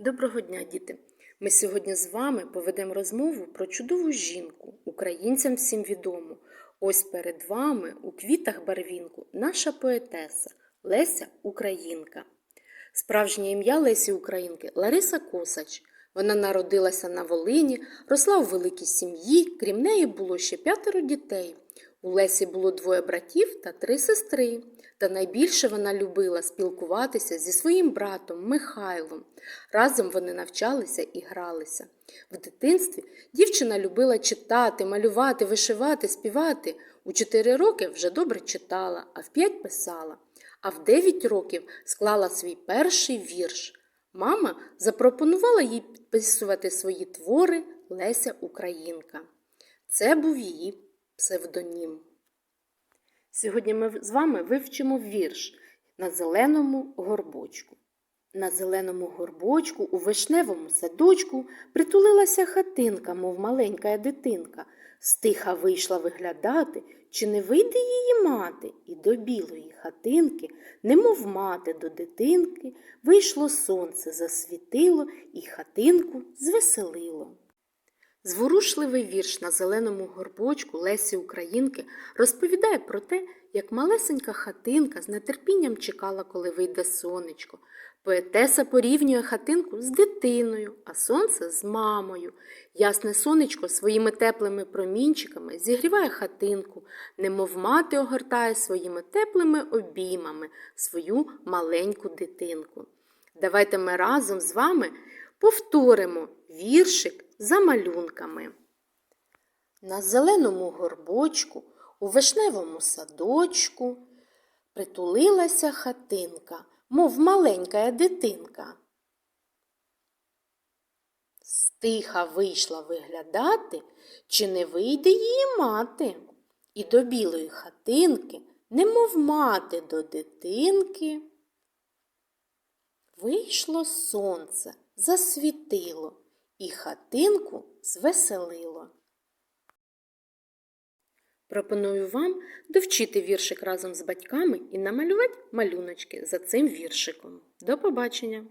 Доброго дня, діти! Ми сьогодні з вами поведемо розмову про чудову жінку, українцям всім відому. Ось перед вами у квітах барвінку наша поетеса Леся Українка. Справжнє ім'я Лесі Українки Лариса Косач. Вона народилася на Волині, росла у великій сім'ї, крім неї було ще п'ятеро дітей. У Лесі було двоє братів та три сестри. Та найбільше вона любила спілкуватися зі своїм братом Михайлом. Разом вони навчалися і гралися. В дитинстві дівчина любила читати, малювати, вишивати, співати. У чотири роки вже добре читала, а в п'ять писала. А в дев'ять років склала свій перший вірш. Мама запропонувала їй підписувати свої твори Леся Українка. Це був її псевдонім. Сьогодні ми з вами вивчимо вірш на зеленому горбочку. На зеленому горбочку у вишневому садочку притулилася хатинка, мов маленька дитинка. Стиха вийшла виглядати, чи не вийде її мати, і до білої хатинки, немов мати до дитинки, вийшло сонце, засвітило і хатинку звеселило. Зворушливий вірш на зеленому горбочку Лесі Українки розповідає про те, як малесенька хатинка з нетерпінням чекала, коли вийде сонечко. Поетеса порівнює хатинку з дитиною, а сонце з мамою. Ясне сонечко своїми теплими промінчиками зігріває хатинку, немов мати огортає своїми теплими обіймами свою маленьку дитинку. Давайте ми разом з вами повторимо віршик за малюнками. На зеленому горбочку, у вишневому садочку притулилася хатинка, мов маленька дитинка. Стиха вийшла виглядати, чи не вийде її мати, і до білої хатинки, немов мати до дитинки. Вийшло сонце, засвітило і хатинку звеселило. Пропоную вам довчити віршик разом з батьками і намалювати малюночки за цим віршиком. До побачення!